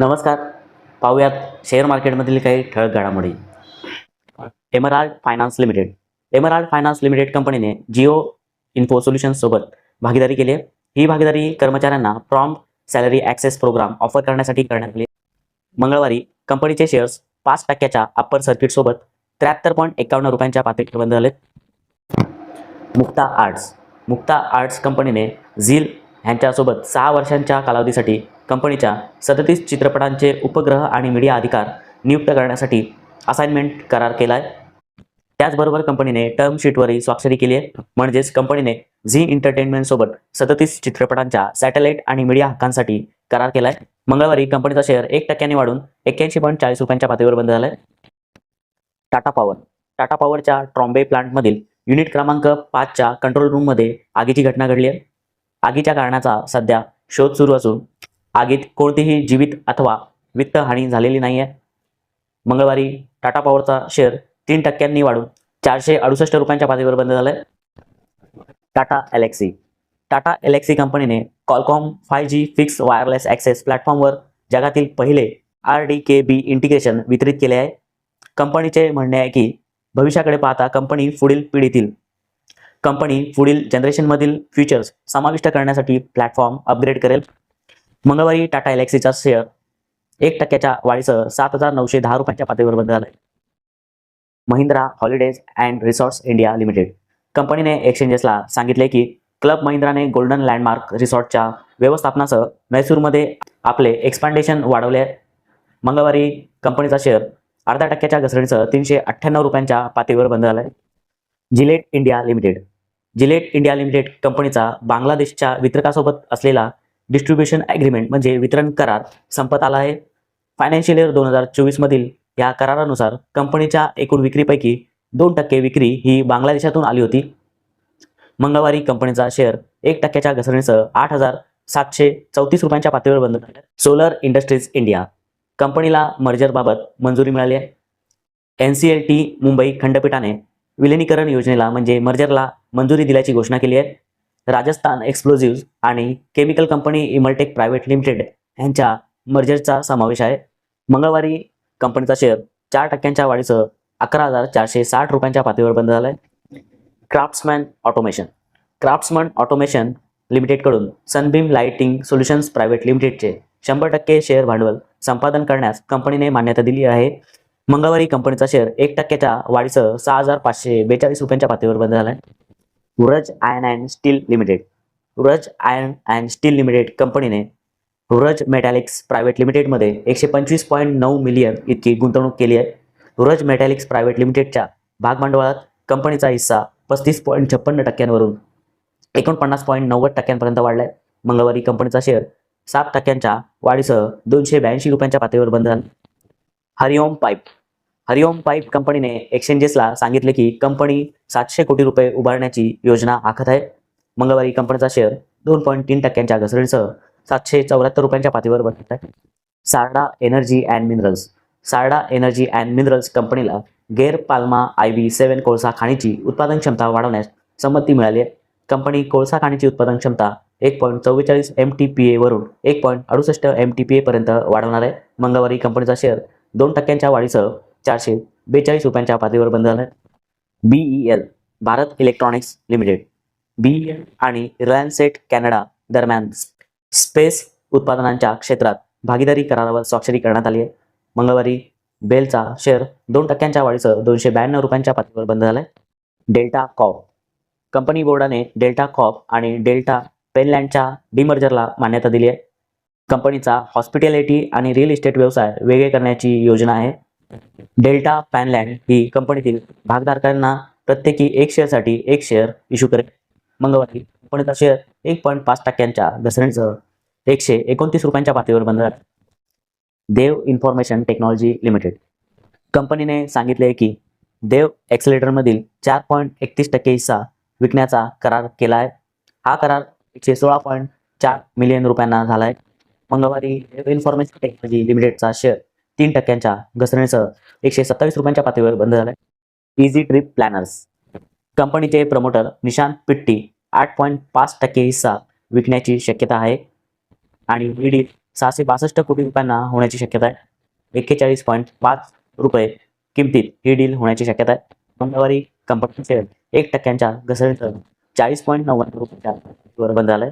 नमस्कार. पाहूयात शेअर मार्केटमधील काही ठळक घडामोडी. Emerald Finance Limited. Emerald Finance Limited कंपनीने जिओ इन्फो सोबत भागीदारी केली आहे. ही भागीदारी कर्मचाऱ्यांना prompt salary access program offer करण्यासाठी करण्यात आली. मंगळवारी कंपनीचे शेअर्स पाच टक्क्याच्या अप्पर सर्किटसोबत त्र्याहत्तर पॉईंट एकावन्न रुपयांच्या पातळीवर बंद झाले मुक्ता आर्ट्स. मुक्ता आर्ट्स कंपनीने झील ह्यांच्यासोबत सहा वर्षांच्या कालावधीसाठी कंपनीच्या सदतीस चित्रपटांचे उपग्रह आणि मीडिया अधिकार नियुक्त करण्यासाठी असाइनमेंट करार केला आहे त्याचबरोबर कंपनीने टर्म शीटवरही स्वाक्षरी केली आहे. म्हणजेच कंपनीने झी एंटरटेनमेंटसोबत सदतीस चित्रपटांच्या सॅटेलाईट आणि मीडिया हक्कांसाठी करार केला आहे मंगळवारी कंपनीचा शेअर एक टक्क्याने वाढून एक्क्याऐंशी पॉईंट चाळीस रुपयांच्या पातळीवर बंद झाला आहे टाटा पॉवर. टाटा पॉवरच्या ट्रॉम्बे प्लांटमधील युनिट क्रमांक पाचच्या कंट्रोल रूममध्ये आगीची घटना घडली आहे. आगीच्या कारणाचा सध्या शोध सुरू असून आगीत कोणतीही जीवित अथवा वित्तहानी झालेली नाही आहे मंगळवारी टाटा पॉवरचा शेअर तीन टक्क्यांनी वाढून चारशे अडुसष्ट रुपयांच्या पातळीवर बंद झाला आहे टाटा एलेक्सी टाटा एलेक्सी कंपनीने Qualcomm five G fix wireless access प्लॅटफॉर्मवर जगातील पहिले R D K B integration वितरित केले आहे. कंपनीचे म्हणणे आहे की भविष्याकडे पाहता कंपनी पुढील पिढीतील कंपनी पुढील जनरेशनमधील फीचर्स समाविष्ट करण्यासाठी प्लॅटफॉर्म अपग्रेड करेल. मंगळवारी टाटा एलेक्सीचा शेअर एक टक्क्याच्या वाढीसह सात हजार नऊशे दहा रुपयांच्या पातळीवर बंद झाला. आहे Mahindra holidays and resorts India limited कंपनीने एक्सचेंजेसला सांगितले की क्लब महिंद्राने गोल्डन लँडमार्क रिसॉर्टच्या व्यवस्थापनासह मैसूरमध्ये आपले एक्सपांडेशन वाढवले. आहे मंगळवारी कंपनीचा शेअर अर्धा टक्क्याच्या घसरणीसह तीनशे अठ्ठ्याण्णव रुपयांच्या पातळीवर बंद झाला आहे Gillette India Limited Gillette India Limited कंपनीचा बांगलादेशच्या वितरकासोबत असलेला डिस्ट्रीब्युशन ॲग्रीमेंट म्हणजे वितरण करार संपत आला आहे. फायनान्शियल इयर दोन हजार चोवीसमधील या करारानुसार कंपनीच्या एकूण विक्रीपैकी दोन टक्के विक्री ही बांगलादेशातून आली होती. मंगळवारी कंपनीचा शेअर एक टक्क्याच्या घसरणीसह आठ हजार सातशे चौतीस रुपयांच्या पातळीवर बंद झाला. सोलर इंडस्ट्रीज इंडिया कंपनीला मर्जरबाबत मंजुरी मिळाली आहे. N C L T Mumbai खंडपीठाने विलिनीकरण योजनेला म्हणजे मर्जरला मंजुरी दिल्याची घोषणा केली आहे. राजस्थान एक्सप्लोजिव्ह आणि Chemical company Emultech Private Limited यांच्या मर्जरचा समावेश आहे. मंगळवारी कंपनीचा शेअर चार टक्क्यांच्या वाढीसह अकरा हजार चारशे साठ रुपयांच्या पातळीवर बंद झाला आहे क्राफ्ट्समॅन ऑटोमेशन क्राफ्ट्समन ऑटोमेशन लिमिटेडकडून सनबीम लाइटिंग सोल्युशन्स प्रायव्हेट लिमिटेडचे शंभर टक्के शेअर भांडवल संपादन करण्यास कंपनीने मान्यता दिली आहे. मंगळवारी कंपनीचा शेअर एक टक्क्याच्या वाढीसह सहा हजार पाचशे बेचाळीस रुपयांच्या पातळीवर बंद झाला आहे Suraj Iron and Steel Limited. Suraj Iron and Steel Limited कंपनीने उरज मेटॅलिक्स प्रायव्हेट लिमिटेडमध्ये एकशे पंचवीस पॉईंट नऊ मिलियन इतकी गुंतवणूक केली आहे. सूरज मेटॅलिक्स प्रायव्हेट लिमिटेडच्या भागभांडवळात कंपनीचा हिस्सा पस्तीस पॉईंट छप्पन्न टक्क्यांवरून एकोणपन्नास पॉईंट नव्वद टक्क्यांपर्यंत वाढलाय. मंगळवारी कंपनीचा शेअर सात टक्क्यांच्या वाढीसह दोनशे ब्याऐंशी रुपयांच्या पातळीवर बंद झाला. हरिओम पाईप. हरिओम पाईप कंपनीने एक्सचेंजेसला सांगितले की कंपनी सातशे कोटी रुपये उभारण्याची योजना आखत आहे. मंगळवारी कंपनीचा शेअर दोन पॉईंट तीन टक्क्यांच्या घसरणीसह सातशे चौऱ्याहत्तर रुपयांच्या पातळीवर बसत आहे. Sarda Energy and Minerals. Sarda Energy and Minerals कंपनीला गेर पाल्मा आय व्ही सेवन कोळसा खाणीची उत्पादन क्षमता वाढवण्यास संमती मिळाली आहे. कंपनी कोळसा खाणीची उत्पादन क्षमता एक पॉईंट चव्वेचाळीस एम टी पी एवरून एक पॉईंट अडुसष्ट एम टी पी एपर्यंत वाढवणार आहे. मंगळवारी कंपनीचा शेअर दोन टक्क्यांच्या वाढीसह चारशे बेचाळीस रुपयांच्या पातळीवर बंद झाला. आहे BE L Bharat Electronics Limited. BE L आणि रिलायन्स सेट कॅनडा दरम्यान स्पेस उत्पादनांच्या क्षेत्रात भागीदारी करारावर स्वाक्षरी करण्यात आली आहे. मंगळवारी बेलचा शेअर दोन टक्क्यांच्या वाढीसह दोनशे ब्याण्णव रुपयांच्या पातळीवर बंद झाला आहे डेल्टा कॉप. कंपनी बोर्डाने डेल्टा कॉप आणि डेल्टा पेनलँडच्या डिमर्जरला मान्यता दिली आहे. कंपनीचा हॉस्पिटॅलिटी आणि रिअल इस्टेट व्यवसाय वेगळे करण्याची योजना आहे. डेल्टा पॅनलँड ही कंपनीतील भागधारकांना प्रत्येकी एक शेअरसाठी एक शेअर इश्यू करेल. मंगळवारी कंपनीचा शेअर एक पॉईंट पाच टक्क्यांच्या घसरणीसह एकशे एकोणतीस रुपयांच्या पातळीवर बंद झाला देव इन्फॉर्मेशन टेक्नॉलॉजी लिमिटेड. कंपनीने सांगितले की देव एक्सेलेटरमधील चार पॉईंट एकतीस टक्के हिस्सा विकण्याचा करार केला आहे हा करार एकशे सोळा पॉईंट चार मिलियन रुपयांना झाला आहे मंगळवारी देव इन्फॉर्मेशन टेक्नॉलॉजी लिमिटेडचा शेअर तीन टक्क्यांच्या घसरणीसह एकशे सत्तावीस रुपयांच्या पातळीवर बंद झालाय. आहे इझी ट्रिप प्लॅनर्स कंपनीचे प्रमोटर निशांत पिट्टी आठ पॉईंट पाच टक्के हिस्सा विकण्याची शक्यता आहे आणि ईडी सहाशे बासष्ट कोटी रुपयांना होण्याची शक्यता आहे. एक्केचाळीस पॉईंट पाच रुपये किमतीत ही डील होण्याची शक्यता आहे. मंगळवारी कंपनी शेअर एक टक्क्यांच्या घसरणीसह चाळीस पॉईंट नव्वद रुपयांच्या बंद झालाय.